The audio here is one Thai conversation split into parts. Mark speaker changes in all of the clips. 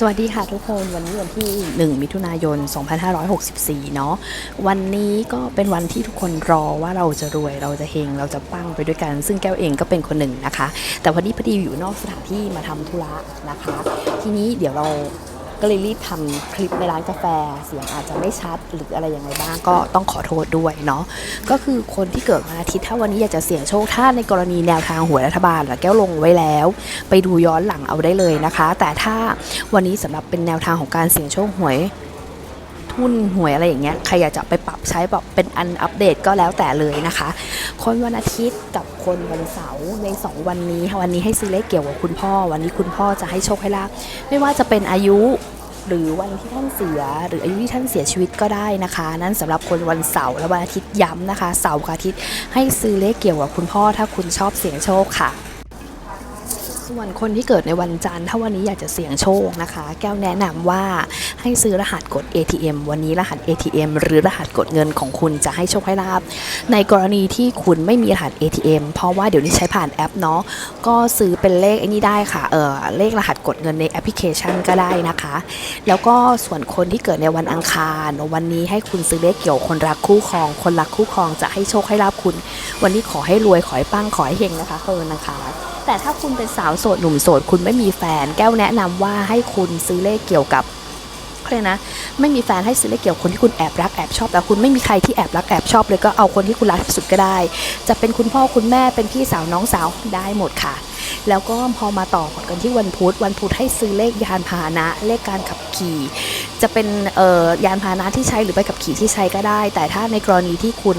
Speaker 1: สวัสดีค่ะทุกคนวันนี้วันที่ 1 มิถุนายน 2564 เนาะวันนี้ก็เป็นวันที่ทุกคนรอว่าเราจะรวยเราจะเฮงเราจะปังไปด้วยกัน ซึ่งแก้วเองก็เป็นคนหนึ่งนะคะ แต่วันนี้พอดีอยู่นอกสถานที่มาทำธุระนะคะ ทีนี้เดี๋ยวเรา ก็เลยรีบทำคลิปในร้านกาแฟ เสียงอาจจะไม่ชัดหรืออะไรยังไงบ้าง ก็ต้องขอโทษด้วยเนาะก็คือคนที่เกิดวันอาทิตย์ถ้าวันนี้อยากจะเสี่ยงโชคถ้าในกรณีแนวทางหวยรัฐบาลแก้วลงไว้แล้ว ไปดูย้อนหลังเอาได้เลยนะคะ แต่ถ้าวันนี้สำหรับเป็นแนวทางของการเสี่ยงโชคหวย ทุนหวยอะไรอย่างเงี้ยใครอยากจะไปปรับใช้แบบเป็นอันอัปเดตก็แล้วแต่เลยนะคะ คนวันอาทิตย์กับคนวันเสาร์ใน 2 วันนี้วันนี้ให้ซื้อเลขเกี่ยวกับคุณพ่อ วันนี้คุณพ่อจะให้โชคให้ลาบไม่ว่าจะเป็นอายุหรือวันที่ท่านเสียหรืออายุที่ท่านเสียชีวิตก็ได้นะคะ นั่นสำหรับคนวันเสาร์และวันอาทิตย์ย้ำนะคะ เสาร์กับอาทิตย์ให้ซื้อเลขเกี่ยวกับคุณพ่อถ้าคุณชอบเสี่ยงโชคค่ะ ส่วนคนที่เกิดในวันจันทร์ถ้าวันนี้อยากจะเสี่ยงโชคนะคะ แก้วแนะนำว่าให้ซื้อรหัสกด ATM วันนี้รหัส ATM หรือรหัสกดเงินของคุณจะให้โชคให้ลาบ ในกรณีที่คุณไม่มีรหัส ATM เพราะว่าเดี๋ยวนี้ใช้ผ่านแอปเนาะก็ซื้อเป็นเลขไอ้นี่ได้ค่ะเออเลขรหัสกดเงินในแอปพลิเคชันก็ได้นะคะ แล้วก็ส่วนคนที่เกิดในวันอังคารวันนี้ให้คุณซื้อเลขเกี่ยวคนรักคู่ครอง คนรักคู่ครองจะให้โชคให้ลาบคุณ วันนี้ขอให้รวยขอให้ปังขอให้เฮงนะคะคนวันอังคาร แต่ถ้าคุณเป็นสาวโสดหนุ่มโสด คุณไม่มีแฟน แก้วแนะนำว่าให้คุณซื้อเลขเกี่ยวกับเลยนะ ไม่มีแฟนให้ซื้อเลขเกี่ยวกับคนที่คุณแอบรักแอบชอบแต่คุณไม่มีใครที่แอบรักแอบชอบเลยก็เอาคนที่คุณรักที่สุดก็ได้ จะเป็นคุณพ่อคุณแม่เป็นพี่สาวน้องสาวได้หมดค่ะ แล้วก็พอมาต่อกันที่วันพุธวันพุธให้ซื้อเลขยานพาหนะ เลขการขับขี่ จะเป็นเอ่อยานพาหนะที่ใช้หรือไปขับขี่ที่ใช้ก็ได้ แต่ถ้าในกรณีที่คุณ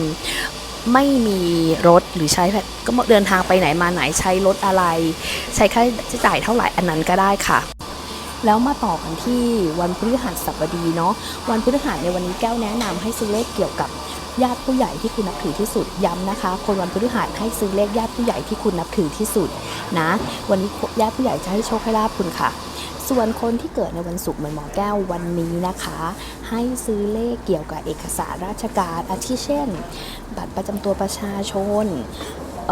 Speaker 1: ไม่มีรถหรือใช้ก็เดินทางไปไหนมาไหนใช้รถอะไร ใช้ค่าใช้จ่ายเท่าไหร่อันนั้นก็ได้ค่ะแล้วมาต่อกันที่วันพฤหัสบดีเนาะวันพฤหัสในวันนี้แก้วแนะนำให้ซื้อเลขเกี่ยวกับญาติผู้ใหญ่ที่คุณนับถือที่สุดย้ำนะคะ คนวันพฤหัสให้ซื้อเลขญาติผู้ใหญ่ที่คุณนับถือที่สุดนะ วันนี้ญาติผู้ใหญ่จะให้โชคให้ลาบคุณค่ะ ส่วนคนที่เกิดในวันศุกร์เหมือนหมอแก้ววันนี้นะคะ ให้ซื้อเลขเกี่ยวกับเอกสารราชการอาทิเช่น บัตรประจำตัวประชาชนเ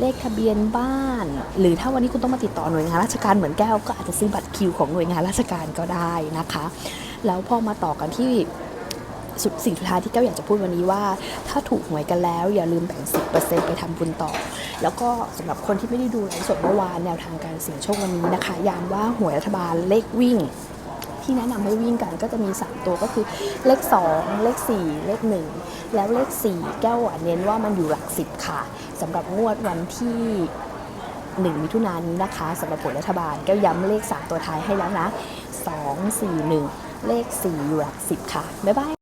Speaker 1: เลขทะเบียนบ้าน หรือถ้าวันนี้คุณต้องมาติดต่อหน่วยงานราชการเหมือนแก้วก็อาจจะซื้อบัตรคิวของหน่วยงานราชการก็ได้นะคะ แล้วพอมาต่อกันที่ สุดสิ่งสุดท้ายที่แก้วอยากจะพูดวันนี้ว่า ถ้าถูกหวยกันแล้ว อย่าลืมแบ่ง 10%ไปทำบุญต่อ แล้วก็สำหรับคนที่ไม่ได้ดูไลฟ์สดเมื่อวานแนวทางการเสี่ยงโชควันนี้นะคะยามว่าหวยรัฐบาลเลขวิ่งที่แนะนำให้วิ่งกันก็จะมี 3 ตัวก็คือเลข 2 เลข 4 เลข 1 แล้วเลข 4 แก้วเน้นว่ามันอยู่หลัก 10 ค่ะสำหรับงวดวันที่ 1 มิถุนายนนี้นะคะสำหรับผลรัฐบาลแก้วย้ำเลข 3 ตัวท้ายให้แล้วนะ 2 4 1 เลข 4 อยู่หลัก 10 ค่ะ บ๊ายบาย